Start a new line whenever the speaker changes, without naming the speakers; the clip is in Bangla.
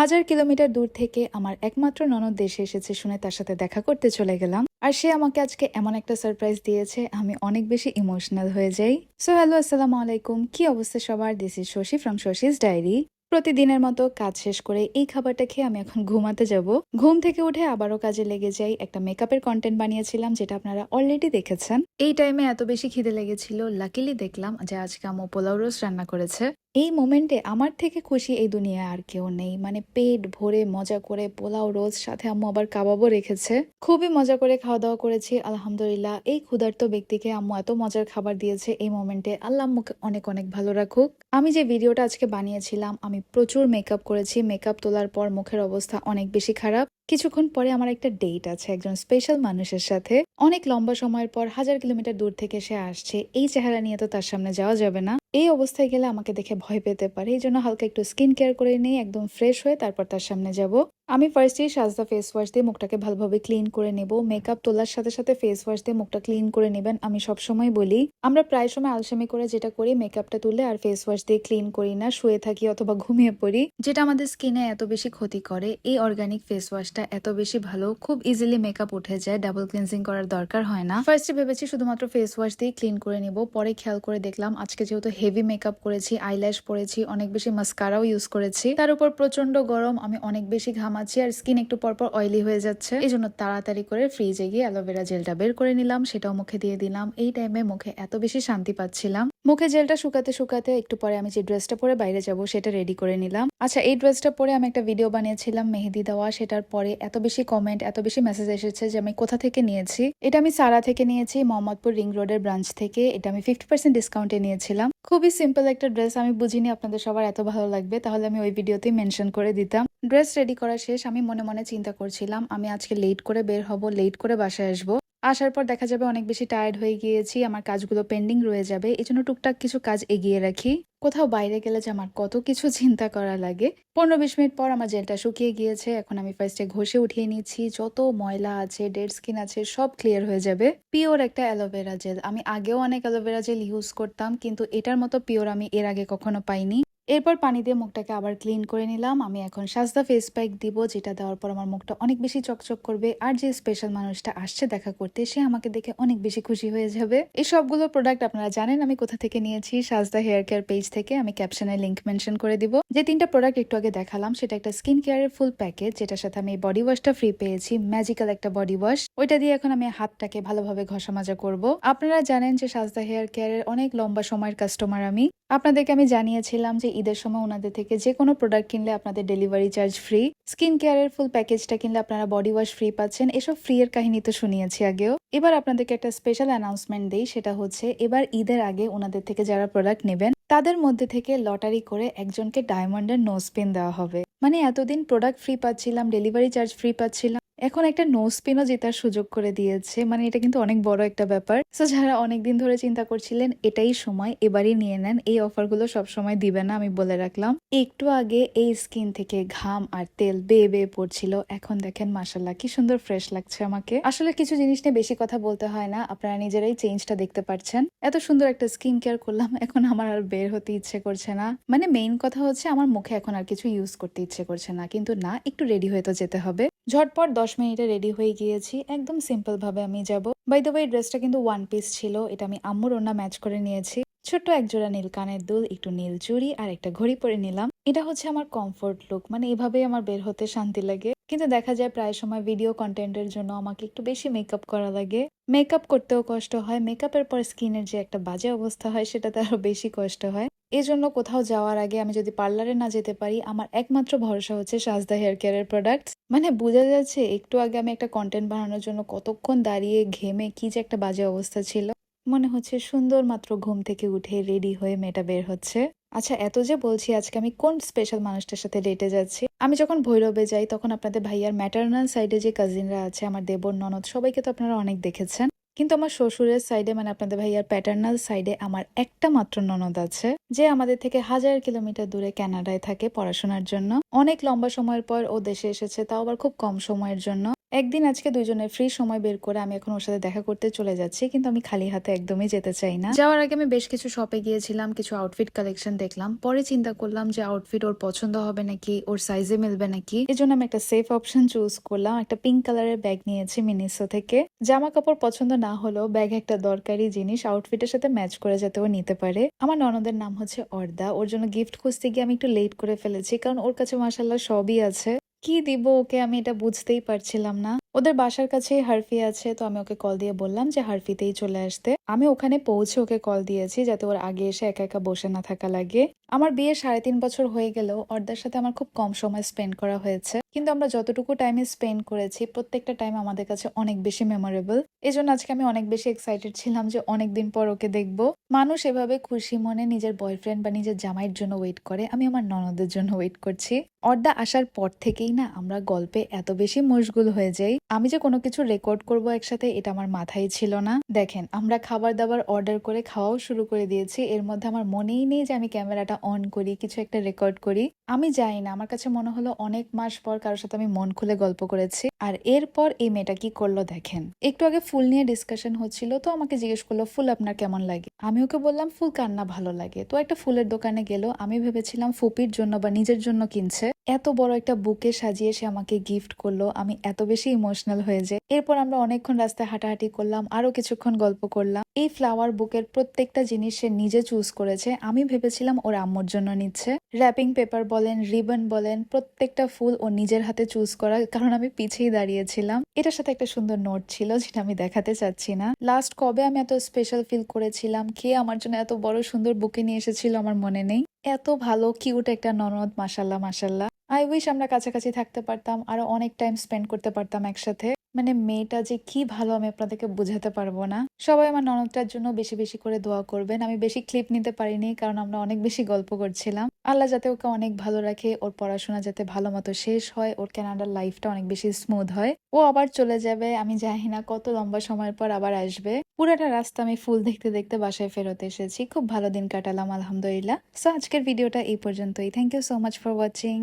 হাজার কিলোমিটার দূর থেকে আমার একমাত্র ননদ দেশে এসেছে শুনে তার সাথে দেখা করতে চলে গেলাম। আর সে আমাকে আজকে এমন একটা সারপ্রাইজ দিয়েছে, আমি অনেক বেশি ইমোশনাল হয়ে যাই। সো হ্যালো আসসালামু আলাইকুম। কি অবস্থা সবার? This is Shashi from Shashi's diary প্রতিদিনের মতো কাজ শেষ করে এই খাবারটা খেয়ে আমি এখন ঘুমাতে যাব। ঘুম থেকে উঠে আবারও কাজে লেগে যাই, একটা মেকআপের কন্টেন্ট বানিয়েছিলাম, যেটা আপনারা অলরেডি দেখেছেন। এই টাইমে এত বেশি খিদে লেগেছিল লাকিলি দেখলাম যে আজকে আম্মু পোলাও রোজ রান্না করেছে। এই মোমেন্টে আমার থেকে খুশি এই দুনিয়ায় আর কেউ নেই। মানে পেট ভরে মজা করে পোলাও রোজ সাথে আম্মু আবার কাবাবও রেখেছে। খুবই মজা করে খাওয়া দাওয়া করেছি, আলহামদুলিল্লাহ। এই ক্ষুধার্ত ব্যক্তিকে আম্মু এত মজার খাবার দিয়েছে এই মোমেন্টে। আল্লাহ আম্মুকে অনেক অনেক ভালো রাখুক। আমি যে ভিডিওটা আজকে বানিয়েছিলাম, আমি প্রচুর মেকআপ করেছি। মেকআপ তোলার পর মুখের অবস্থা অনেক বেশি খারাপ। কিছুক্ষণ পরে আমার একটা ডেট আছে একজন স্পেশাল মানুষের সাথে। অনেক লম্বা সময়ের পর হাজার কিলোমিটার দূর থেকে সে আসছে। এই চেহারা নিয়ে তো তার সামনে যাওয়া যাবে না। এই অবস্থায় গেলে আমাকে দেখে ভয় পেতে পারে। এই জন্য হালকা একটু স্কিন কেয়ার করে নিয়ে একদম ফ্রেশ হয়ে তারপর তার সামনে যাব। আমি ফার্স্টেই সাজদা ফেস ওয়াশ দিয়ে মুখটাকে ভালোভাবে ক্লিন করে নেব। মেকআপ তোলার সাথে সাথে ফেস ওয়াশ দিয়ে মুখটা ক্লিন করে নেবেন, আমি সবসময় বলি। আমরা প্রায় সময় আলসেমি করে যেটা করি মেকআপটা তুলে আর ফেস ওয়াশ দিয়ে ক্লিন করি না, শুয়ে থাকি অথবা ঘুমিয়ে পড়ি, যেটা আমাদের স্কিনে এত বেশি ক্ষতি করে। এই অর্গানিক ফেস ওয়াশটা এত বেশি ভালো, খুব ইজিলি মেকআপ উঠে যায় ডাবল ক্লিনজিং করার দরকার হয় না। ফার্স্টে ভেবেছি শুধুমাত্র ফেস ওয়াশ দিয়ে ক্লিন করে নেব, পরে খেয়াল করে দেখলাম, আজকে যেহেতু হেভি মেকআপ করেছি আইল্যাশ পরেছি, অনেক বেশি মাস্কারাও ইউজ করেছি। তার উপর প্রচণ্ড গরম, আমি অনেক বেশি ঘামাচ্ছি আর স্কিন একটু পরপর অয়েলি হয়ে যাচ্ছে। এই জন্য তাড়াতাড়ি করে ফ্রিজে গিয়ে অ্যালোভেরা জেলটা বের করে নিলাম, সেটাও মুখে দিয়ে দিলাম। এই টাইমে মুখে এত বেশি শান্তি পাচ্ছিলাম। মুখে জেলটা শুকাতে শুকাতে একটু পরে আমি যে ড্রেসটা পরে বাইরে যাব সেটা রেডি করে নিলাম। আচ্ছা এই ড্রেসটা পরে আমি একটা ভিডিও বানিয়েছিলাম মেহেদি দেওয়া। সেটার পরে এত বেশি কমেন্ট এত বেশি মেসেজ এসেছে যে আমি কোথা থেকে নিয়েছি। এটা আমি সারা থেকে নিয়েছি, মোহাম্মদপুর রিং রোডের ব্রাঞ্চ থেকে। এটা আমি ফিফটি পার্সেন্ট ডিসকাউন্টে নিয়েছিলাম। খুবই সিম্পল একটা ড্রেস আমি বুঝিনি আপনাদের সবার এত ভালো লাগবে, তাহলে আমি ওই ভিডিওতেই মেনশন করে দিতাম। ড্রেস রেডি করা শেষ, আমি মনে মনে চিন্তা করছিলাম, আমি আজকে লেট করে বের হব লেট করে বাসায় আসব। আসার পর দেখা যাবে অনেক বেশি টায়ার্ড হয়ে গিয়েছি, আমার কাজগুলো পেন্ডিং রয়ে যাবে এই জন্য টুকটাক কিছু কাজ এগিয়ে রাখি। কোথাও বাইরে গেলে যে আমার কত কিছু চিন্তা করা লাগে। পনেরো বিশ মিনিট পর আমার জেলটা শুকিয়ে গিয়েছে, এখন আমি ফার্স্টে ঘষে উঠিয়ে নিচ্ছি, যত ময়লা আছে ডেড স্কিন আছে, সব ক্লিয়ার হয়ে যাবে। পিওর একটা অ্যালোভেরা জেল আমি আগেও অনেক অ্যালোভেরা জেল ইউজ করতাম, কিন্তু এটার মতো পিওর আমি এর আগে কখনো পাইনি। এরপর পানি দিয়ে মুখটাকে আবার ক্লিন করে নিলাম। আমি এখন সাজদা ফেস প্যাক দিব, যেটা দেওয়ার পর আমার মুখটা অনেক বেশি চকচক করবে। আর যে স্পেশাল মানুষটা আসছে দেখা করতে, সে আমাকে দেখে অনেক বেশি খুশি হয়ে যাবে। এই সবগুলো প্রোডাক্ট আপনারা জানেন, আমি কোথা থেকে নিয়েছি? সাজদা হেয়ার কেয়ার পেজ থেকে আমি ক্যাপশনে লিঙ্ক মেনশন করে দিব। যে তিনটা প্রোডাক্ট একটু আগে দেখালাম, সেটা একটা স্কিন কেয়ারের ফুল প্যাকেজ যেটার সাথে আমি বডি ওয়াশটা ফ্রি পেয়েছি ম্যাজিক্যাল একটা বডি ওয়াশ ওইটা দিয়ে এখন আমি হাতটাকে ভালোভাবে ঘষা মাজা করব। আপনারা জানেন যে সাজদা হেয়ার কেয়ারের অনেক লম্বা সময়ের কাস্টমার আমি। আপনাদেরকে আমি জানিয়েছিলাম যে ঈদের সময় ওনাদের থেকে যে কোনো প্রোডাক্ট কিনলে আপনাদের ডেলিভারি চার্জ ফ্রি স্কিন কেয়ারের ফুল প্যাকেজটা কিনলে আপনারা বডি ওয়াশ ফ্রি পাচ্ছেন। এসব ফ্রি এর কাহিনী তো শুনিয়েছি আগেও। এবার আপনাদেরকে একটা স্পেশাল অ্যানাউন্সমেন্ট দেই, সেটা হচ্ছে এবার ঈদের আগে ওনাদের থেকে যারা প্রোডাক্ট নেবেন, তাদের মধ্যে থেকে লটারি করে একজনকে ডায়মন্ডের নোজ পিন দেওয়া হবে। মানে এতদিন প্রোডাক্ট ফ্রি পাচ্ছিলাম ডেলিভারি চার্জ ফ্রি পাচ্ছিলাম। এখন একটা নোজ পিনও জেতার সুযোগ করে দিয়েছে। মানে এটা কিন্তু অনেক বড় একটা ব্যাপার। সো যারা অনেকদিন ধরে চিন্তা করছিলেন, এটাই সময়, এবারই নিয়ে নেন। এই অফারগুলো সব সময় দিবে না, আমি বলে রাখলাম। একটু আগে এই স্কিন থেকে ঘাম আর তেল বেয়ে বেয়ে পড়ছিল। এখন দেখেন মাসাল্লাহ কি সুন্দর ফ্রেশ লাগছে আমাকে। আসলে কিছু জিনিস নিয়ে বেশি কথা বলতে হয় না। আপনারা নিজেরাই চেঞ্জটা দেখতে পাচ্ছেন এত সুন্দর একটা স্কিন কেয়ার করলাম, এখন আমার আর বের হতে ইচ্ছে করছে না। মানে মেইন কথা হচ্ছে, আমার মুখে এখন আর কিছু ইউজ করতে ইচ্ছে করছে না। কিন্তু না, একটু রেডি হয়ে তো যেতে হবে। ঝটপট দশ মিনিটে রেডি হয়ে গিয়েছি। একদম সিম্পল ভাবে আমি যাব। বাই দ্য ওয়ে ড্রেসটা কিন্তু ওয়ান পিস ছিল। এটা আমি আম্মুর ওনা ম্যাচ করে নিয়েছি। ছোট্ট এক জোড়া নীল কানের দুল, একটু নীল চুড়ি আর একটা ঘড়ি পরে নিলাম। এটা হচ্ছে আমার কমফোর্ট লুক মানে এভাবেই আমার বের হতে শান্তি লাগে। কিন্তু দেখা যায় প্রায় সময় ভিডিও কন্টেন্টের জন্য আমাকে একটু বেশি মেকআপ করা লাগে। মেকআপ করতেও কষ্ট হয়। মেকআপের পর স্কিনের যে একটা বাজে অবস্থা হয়, সেটাতে আরও বেশি কষ্ট হয়। এই জন্য কোথাও যাওয়ার আগে আমি যদি পার্লারে না যেতে পারি, আমার একমাত্র ভরসা হচ্ছে সাজদা হেয়ার কেয়ারের প্রোডাক্টস মানে বোঝা যাচ্ছে, একটু আগে আমি একটা কন্টেন্ট বানানোর জন্য কতক্ষণ দাঁড়িয়ে ঘেমে কি যে একটা বাজে অবস্থা ছিল। মনে হচ্ছে সুন্দর মাত্র ঘুম থেকে উঠে রেডি হয়ে মেয়েটা বের হচ্ছে। আচ্ছা এত যে বলছি, আজকে আমি কোন স্পেশাল মানুষটার সাথে ডেটে যাচ্ছি? আমি যখন ভৈরবে যাই, তখন আপনাদের ভাইয়ার ম্যাটার্নাল সাইডে যে কাজিনরা আছে, আমার দেবর, ননদ, সবাইকে তো আপনারা অনেক দেখেছেন। কিন্তু আমার শ্বশুরের সাইডে মানে আপনাদের ভাইয়ার প্যাটার্নাল সাইডে আমার একটা মাত্র ননদ আছে, যে আমাদের থেকে হাজার কিলোমিটার দূরে ক্যানাডায় থাকে পড়াশোনার জন্য। অনেক লম্বা সময়ের পর ও দেশে এসেছে, তাও আবার খুব কম সময়ের জন্য। একদিন আজকে দুজনের ফ্রি সময় বের করে আমি এখন ওর সাথে দেখা করতে চলে যাচ্ছি, কিন্তু আমি খালি হাতে একদমই যেতে চাই না। যাওয়ার আগে আমি বেশ কিছু শপে গিয়েছিলাম, কিছু আউটফিট কালেকশন দেখলাম। পরে চিন্তা করলাম যে আউটফিট ওর পছন্দ হবে নাকি, ওর সাইজে মিলবে নাকি। এজন্য আমি একটা সেফ অপশন চুজ করলাম, একটা পিঙ্ক কালারের ব্যাগ নিয়েছি মিনিসো থেকে। জামা কাপড় পছন্দ না হলেও ব্যাগ একটা দরকারি জিনিস আউটফিটের সাথে ম্যাচ করে যাতে ও নিতে পারে। আমার ননদের নাম হচ্ছে অর্দা, ওর জন্য গিফট খুঁজতে গিয়ে আমি একটু লেট করে ফেলেছি, কারণ ওর কাছে মাসাল্লাহ সবই আছে। কি দিব ওকে আমি এটা বুঝতেই পারছিলাম না। ওদের বাসার কাছে হারফি আছে, তো আমি ওকে কল দিয়ে বললাম যে হারফিতেই চলে আসতে। আমি ওখানে পৌঁছে ওকে কল দিয়েছি যাতে ওর আগে এসে একা একা বসে না থাকা লাগে। আমার বিয়ে সাড়ে তিন বছর হয়ে গেলেও অর্দার সাথে আমার খুব কম সময় স্পেন্ড করা হয়েছে। কিন্তু আমরা যতটুকু টাইমে স্পেন্ড করেছি, প্রত্যেকটা টাইম আমাদের কাছে অনেক বেশি মেমোরেবল এই জন্য আজকে আমি অনেক বেশি এক্সাইটেড ছিলাম যে অনেকদিন পর ওকে দেখব। মানুষ এভাবে খুশি মনে নিজের বয়ফ্রেন্ড বা নিজের জামাইয়ের জন্য ওয়েট করে। আমি আমার ননদের জন্য ওয়েট করছি। অর্দা আসার পর থেকেই না আমরা গল্পে এত বেশি মশগুল হয়ে যাই। আমি যে কোনো কিছু রেকর্ড করব একসাথে এটা আমার মাথায় ছিল না। দেখেন, আমরা খাবার দাবার অর্ডার করে খাওয়াও শুরু করে দিয়েছি। এর মধ্যে আমার মনেই নেই যে আমি ক্যামেরাটা অন করি, কিছু একটা রেকর্ড করি। আমি যাই না, আমার কাছে মনে হলো অনেক মাস পর কারোর সাথে আমি মন খুলে গল্প করেছি। আর এরপর এই মেয়েটা কি করল দেখেন। একটু আগে ফুল নিয়ে ডিসকাশন হচ্ছিল, তো আমাকে জিজ্ঞেস করল, ফুল, আপনার কেমন লাগে? আমি ওকে বললাম, ফুল কান্না ভালো লাগে? তো একটা ফুলের দোকানে গেল, আমি ভেবেছিলাম ফুপির জন্য বা নিজের জন্য কিনছে। এত বড় একটা বুকে সাজিয়ে সে আমাকে গিফট করল, আমি এত বেশি ইমোশনাল হয়ে যাই এরপর আমরা অনেকক্ষণ রাস্তায় হাঁটাহাঁটি করলাম আরও কিছুক্ষণ গল্প করলাম। এই ফ্লাওয়ার বুকের প্রত্যেকটা জিনিস সে নিজে চুজ করেছে। আমি ভেবেছিলাম ওর আম্মুর জন্য নিচ্ছে। র্যাপিং পেপার বলেন রিবন বলেন, প্রত্যেকটা ফুল ও নিজের হাতে চুজ করা, কারণ আমি পিছিয়ে দাঁড়িয়েছিলাম। এটার সাথে একটা সুন্দর নোট ছিল, যেটা আমি দেখাতে চাচ্ছি না। লাস্ট কবে আমি এত স্পেশাল ফিল করেছিলাম? কে আমার জন্য এত বড় সুন্দর বুকে নিয়ে এসেছিল আমার মনে নেই। এত ভালো কিউট একটা ননদ মাসাল্লাহ মাসাল্লাহ আই উইশ আমরা কাছাকাছি থাকতে পারতাম, আরও অনেক টাইম স্পেন্ড করতে পারতাম একসাথে। মানে মেয়েটা যে কি ভালো আমি আপনাদেরকে বুঝাতে পারব না। সবাই আমার ননদটার জন্য বেশি বেশি করে দোয়া করবেন। আমি বেশি ক্লিপ নিতে পারিনি, কারণ আমরা অনেক বেশি গল্প করছিলাম। আল্লাহ যাতে ওকে অনেক ভালো রাখে, ওর পড়াশোনা যাতে ভালো মতো শেষ হয়, ওর কানাডার লাইফটা অনেক বেশি স্মুথ হয়। ও আবার চলে যাবে, আমি জানি না কত লম্বা সময়ের পর আবার আসবে। পুরাটা রাস্তা আমি ফুল দেখতে দেখতে বাসায় ফেরত এসেছি। খুব ভালো দিন কাটালাম, আলহামদুলিল্লাহ। সো আজকের ভিডিওটা এই পর্যন্তই। Thank you so much for watching